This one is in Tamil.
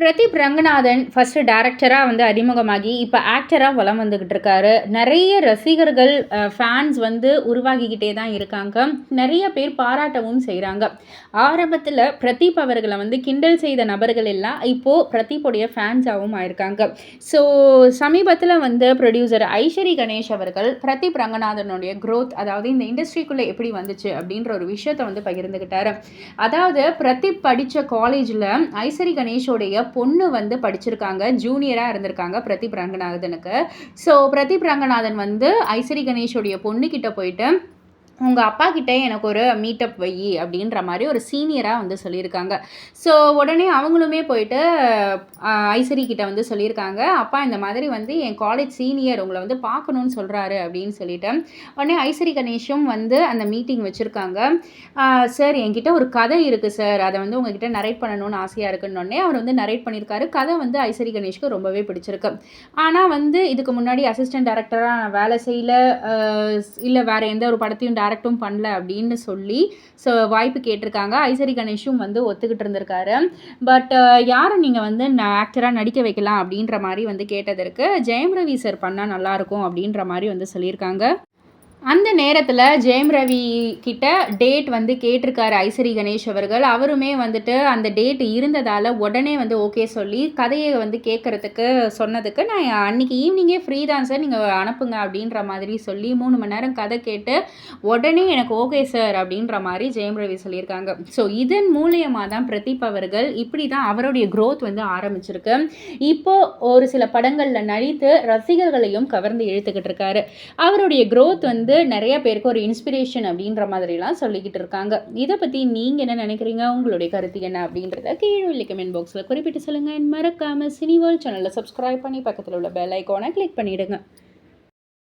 பிரதீப் ரங்கநாதன் ஃபஸ்ட்டு டேரக்டராக வந்து அறிமுகமாகி இப்போ ஆக்டராக வளம் வந்துக்கிட்டு இருக்காரு. நிறைய ரசிகர்கள் ஃபேன்ஸ் வந்து உருவாகிக்கிட்டே தான் இருக்காங்க. நிறைய பேர் பாராட்டவும் செய்கிறாங்க ஆரம்பத்தில் பிரதீப் அவர்களை வந்து கிண்டல் செய்த நபர்கள் எல்லாம் இப்போது பிரதீப்புடைய ஃபேன்ஸாகவும் ஆயிருக்காங்க. ஸோ சமீபத்தில் வந்து ப்ரொடியூசர் ஐஸ்வரி கணேஷ் அவர்கள் பிரதீப் ரங்கநாதனுடைய க்ரோத் அதாவது இந்த இண்டஸ்ட்ரிக்குள்ளே எப்படி வந்துச்சு அப்படின்ற ஒரு விஷயத்தை வந்து பகிர்ந்துக்கிட்டாரு அதாவது பிரதீப் படித்த காலேஜில் ஐஸ்வரி கணேஷோடைய பொண்ணு வந்து படிச்சிருக்காங்க ஜூனியராக இருந்திருக்காங்க பிரதீப் ரங்கநாதனுக்கு. ஸோ பிரதீப் ரங்கநாதன் வந்து ஐஸ்வரி கணேஷோடைய பொண்ணுக்கிட்ட போயிட்டு உங்கள் அப்பா கிட்டே எனக்கு ஒரு மீட்டப் வை அப்படின்ற மாதிரி ஒரு சீனியராக வந்து சொல்லியிருக்காங்க. ஸோ உடனே அவங்களுமே போயிட்டு ஐசரி கிட்ட வந்து சொல்லியிருக்காங்க. அப்பா இந்த மாதிரி வந்து என் காலேஜ் சீனியர் உங்களை வந்து பார்க்கணுன்னு சொல்கிறாரு அப்படின்னு சொல்லிட்டு உடனே ஐசரி கணேஷும் வந்து அந்த மீட்டிங் வச்சுருக்காங்க. சார் என்கிட்ட ஒரு கதை இருக்குது சார் அதை வந்து உங்ககிட்ட நரேட் பண்ணணும்னு ஆசையாக இருக்குன்னு அவர் வந்து நரேட் பண்ணியிருக்காரு. கதை வந்து ஐசரி கணேஷ்க்கு ரொம்பவே பிடிச்சிருக்கு. ஆனால் வந்து இதுக்கு முன்னாடி அசிஸ்டன்ட் டேரக்டராக நான் வேலை செய்யல இல்லை வேறு எந்த ஒரு படத்தையும் டேரக்டும் பண்ணல அப்படின்னு சொல்லி ஸோ வாய்ப்பு கேட்டிருக்காங்க. ஐசரி கணேஷும் வந்து ஒத்துக்கிட்டு இருந்திருக்காரு. பட் யாரை நீங்கள் வந்து ஆக்டராக நடிக்க வைக்கலாம் அப்படின்ற மாதிரி வந்து கேட்டதற்கு ஜெயம் ரவி சார் பண்ணால் நல்லாயிருக்கும் அப்படின்ற மாதிரி வந்து சொல்லியிருக்காங்க. அந்த நேரத்தில் ஜெயம் ரவி கிட்ட டேட் வந்து கேட்டிருக்காரு ஐசரி கணேஷ் அவர்கள். அவருமே வந்துட்டு அந்த டேட் இருந்ததால் உடனே வந்து ஓகே சொல்லி கதையை வந்து கேட்குறதுக்கு சொன்னதுக்கு நான் அன்றைக்கி ஈவினிங்கே ஃப்ரீ தான் சார் நீங்கள் அனுப்புங்க அப்படின்ற மாதிரி சொல்லி மூணு மணி நேரம் கதை கேட்டு உடனே எனக்கு ஓகே சார் அப்படின்ற மாதிரி ஜெயம் ரவி சொல்லியிருக்காங்க. ஸோ இதன் மூலியமாக தான் பிரதீப் அவர்கள் இப்படி தான் அவருடைய க்ரோத் வந்து ஆரம்பிச்சிருக்கு. இப்போது ஒரு சில படங்களில் நடித்து ரசிகர்களையும் கவர்ந்து இழுத்துக்கிட்டு இருக்காரு. அவருடைய க்ரோத் வந்து நிறைய பேருக்கு ஒரு இன்ஸ்பிரேஷன் அப்படின்ற மாதிரிலாம் சொல்லிக்கிட்டு இருக்காங்க. இதை பற்றி நீங்கள் என்ன நினைக்கிறீங்க? உங்களுடைய கருத்து என்ன அப்படின்றத கீழே உள்ள கமெண்ட் பாக்ஸில் குறிப்பிட்டு சொல்லுங்கள் மறக்காமல் சினிவேல் சேனலில் சப்ஸ்கிரைப் பண்ணி பக்கத்தில் உள்ள பெல் ஐக்கானை கிளிக் பண்ணிவிடுங்க